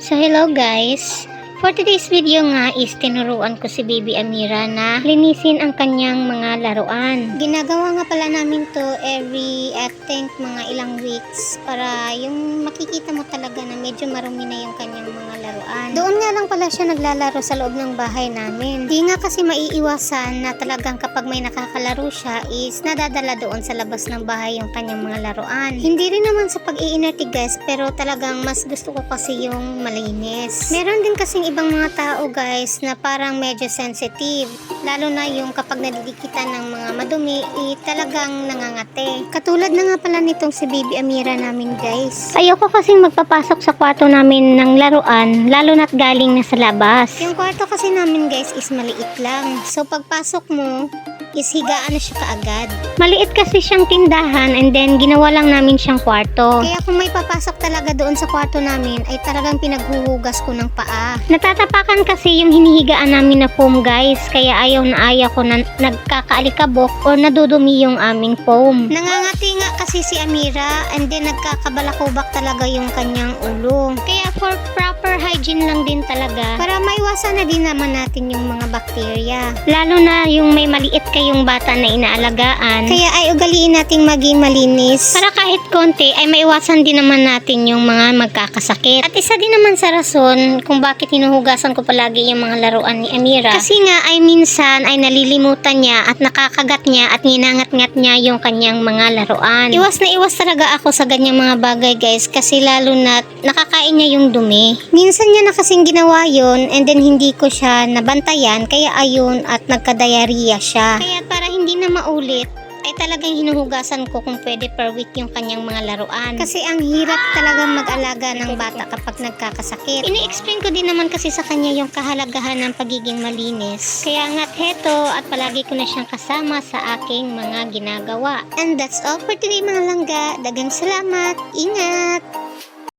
So hello guys! For today's video nga is tinuruan ko si Baby Amira na linisin ang kanyang mga laruan. Ginagawa nga pala namin to every I think mga ilang weeks para yung makikita mo talaga na medyo marumi na yung kanyang mga laruan. Doon nga lang pala siya naglalaro sa loob ng bahay namin. Di nga kasi maiiwasan na talagang kapag may nakakalaro siya is nadadala doon sa labas ng bahay yung kanyang mga laruan. Hindi rin naman sa pag-iinerte guys pero talagang mas gusto ko kasi yung malinis. Meron din kasing ibang mga tao guys na parang medyo sensitive. Lalo na yung kapag nadidikitan ng mga madumi, eh, talagang nangangate. Katulad na nga pala nitong si Baby Amira namin guys. Ayoko kasing magpapasok sa kwarto namin ng laruan, lalo na't galing na sa labas. Yung kwarto kasi namin guys is maliit lang. So pagpasok mo, is higaan na siya kaagad. Maliit kasi siyang tindahan and then ginawa lang namin siyang kwarto. Kaya kung may papasok talaga doon sa kwarto namin ay talagang pinaghuhugas ko ng paa. Natatapakan kasi yung hinihigaan namin na foam guys kaya ayaw na ayaw ko na nagkakaalikabok o nadudumi yung aming foam. Nangangati nga kasi si Amira and then nagkakabalakubak talaga yung kanyang ulo. Kaya for proper hygiene lang din talaga para maiwasan na din naman natin yung mga bakterya. Lalo na yung may maliit kayong bata na inaalagaan. Kaya ay ugaliin nating maging malinis. Para kahit konti ay maiwasan din naman natin yung mga magkakasakit. At isa din naman sa rason kung bakit hinuhugasan ko palagi yung mga laruan ni Amira. Kasi nga ay minsan ay nalilimutan niya at nakakagat niya at ninangat-ngat niya yung kanyang mga laruan. Iwas na iwas talaga ako sa ganyang mga bagay guys kasi lalo na nakakain niya yung dumi. Minsan niya na kasing ginawa yun and then hindi ko siya nabantayan kaya ayun at nagka-diarrhea siya. Kaya para hindi na maulit ay talagang hinuhugasan ko kung pwede per week yung kanyang mga laruan. Kasi ang hirap talaga mag-alaga ng bata kapag nagkakasakit. Ini-explain ko din naman kasi sa kanya yung kahalagahan ng pagiging malinis. Kaya nga't heto at palagi ko na siyang kasama sa aking mga ginagawa. And that's all for today mga langga. Dagang salamat. Ingat!